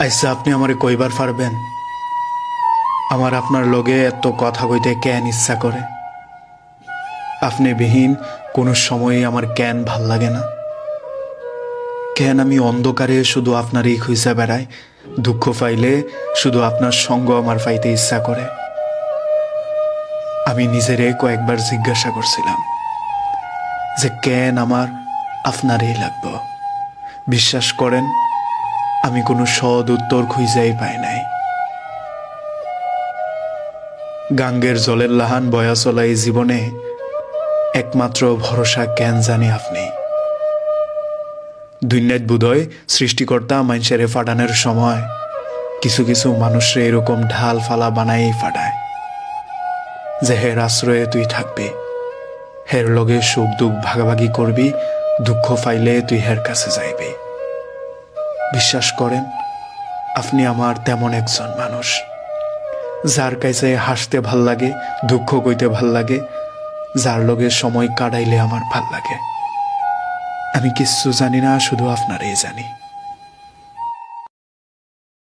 আইসা আপনি আমারে কইবার পারবেন? আমার আপনার লগে এত কথা কইতে কেন ইচ্ছা করে? আপনি বিহীন কোনো সময়ই আমার কেন ভালো লাগে না। কেন আমি অন্ধকারে শুধু আপনারই খুঁজা বেড়াই, দুঃখ পাইলে শুধু আপনার সঙ্গ আমার পাইতে ইচ্ছা করে। আমি নিজেরে কয়েকবার জিজ্ঞাসা করছিলাম যে কেন আমার আপনারই লাগবে? বিশ্বাস করেন আমি কোনো সদ উত্তর খুঁজাই পাই নাই। গাঙ্গের জলের লাহান বয়া চলা এই জীবনে একমাত্র ভরসা কেন জানি আপনি। দুনিয়াত বুধয় সৃষ্টিকর্তা মানুষের ফাটানোর সময় কিছু কিছু মানুষরে এরকম ঢাল ফালা বানাই ফাটায়। যে হের আশ্রয়ে তুই থাকবি, হের লগে সুখ দুঃখ ভাগাভাগি করবি, দুঃখ পাইলে তুই হের কাছে যাইবি। বিশ্বাস করেন, আপনি আমার তেমন একজন মানুষ। যার কাছে হাসতে ভালো লাগে, দুঃখ কইতে ভালো লাগে, যার লগে সময় কাটাইলে আমার ভালো লাগে। আমি কিচ্ছু জানি না, শুধু আপনারই জানি।